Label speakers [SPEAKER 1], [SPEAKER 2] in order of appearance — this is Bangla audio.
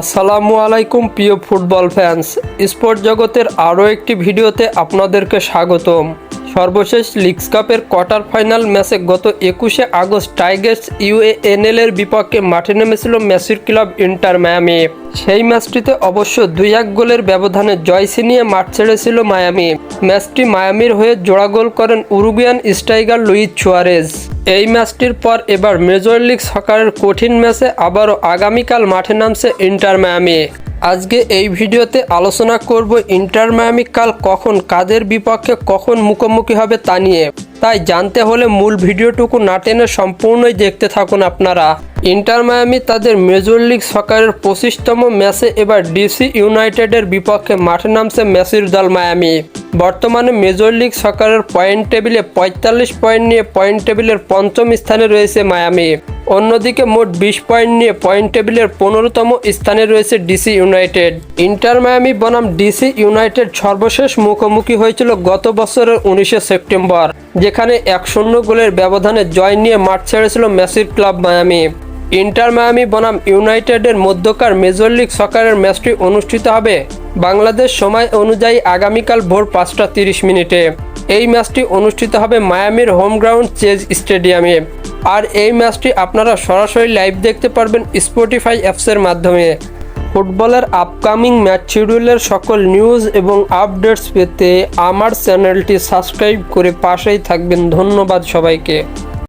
[SPEAKER 1] আসসালামু আলাইকুম, প্রিয় ফুটবল ফ্যান্স। স্পোর্ট জগতের আরও একটি ভিডিওতে আপনাদেরকে স্বাগতম। সর্বশেষ লিগস কাপের কোয়ার্টার ফাইনাল ম্যাচে গত একুশে আগস্ট টাইগার্স ইউএএনএল এর বিপক্ষে মাঠে নেমেছিল মেসির ক্লাব ইন্টার মায়ামি। সেই ম্যাচটিতে অবশ্য দুই এক গোলের ব্যবধানে জয় ছিনিয়ে মাঠ ছেড়েছিল মায়ামি। ম্যাচটি মায়ামির হয়ে জোড়া গোল করেন উরুগুয়ান স্ট্রাইকার লুইস চুয়ারেজ এই ম্যাচটির পর এবার মেজর লিগ সকারের কঠিন ম্যাচে আবারও আগামীকাল মাঠে নামছে ইন্টার মায়ামি। আজকে এই ভিডিওতে আলোচনা করব ইন্টার মায়ামি কাল কখন কাদের বিপক্ষে কখন মুখোমুখি হবে তা নিয়ে। তাই জানতে হলে মূল ভিডিওটুকু না টেনে সম্পূর্ণই দেখতে থাকুন আপনারা। ইন্টার মায়ামি তাদের মেজর লিগ সকারের পঁচিশতম ম্যাচে এবার ডিসি ইউনাইটেডের বিপক্ষে মাঠে নামছে মেসির দল মায়ামি। বর্তমানে মেজর লিগ সকারের পয়েন্ট টেবিলে পঁয়তাল্লিশ পয়েন্ট নিয়ে পয়েন্ট টেবিলের পঞ্চম স্থানে রয়েছে মায়ামি। অন্যদিকে মোট বিশ পয়েন্ট নিয়ে পয়েন্ট টেবিলের পনেরোতম স্থানে রয়েছে ডিসি ইউনাইটেড। ইন্টার মায়ামি বনাম ডিসি ইউনাইটেড সর্বশেষ মুখোমুখি হয়েছিল গত বছরের উনিশে সেপ্টেম্বর, যেখানে এক শূন্য গোলের ব্যবধানে জয় নিয়ে মাঠ ছেড়েছিল মেসির ক্লাব মায়ামি। ইন্টার মায়ামি বনাম ইউনাইটেডের মধ্যকার মেজর লিগ সকারের ম্যাচটি অনুষ্ঠিত হবে বাংলাদেশ সময় অনুযায়ী আগামীকাল ভোর পাঁচটা তিরিশ মিনিটে। এই ম্যাচটি অনুষ্ঠিত হবে মায়ামির হোম গ্রাউন্ড চেজ স্টেডিয়ামে। আর এই ম্যাচটি আপনারা সরাসরি লাইভ দেখতে পারবেন স্পটিফাই অ্যাপসের মাধ্যমে। ফুটবলের আপকামিং ম্যাচ শিডিউলের সকল নিউজ এবং আপডেটস পেতে আমার চ্যানেলটি সাবস্ক্রাইব করে পাশেই থাকবেন। ধন্যবাদ সবাইকে।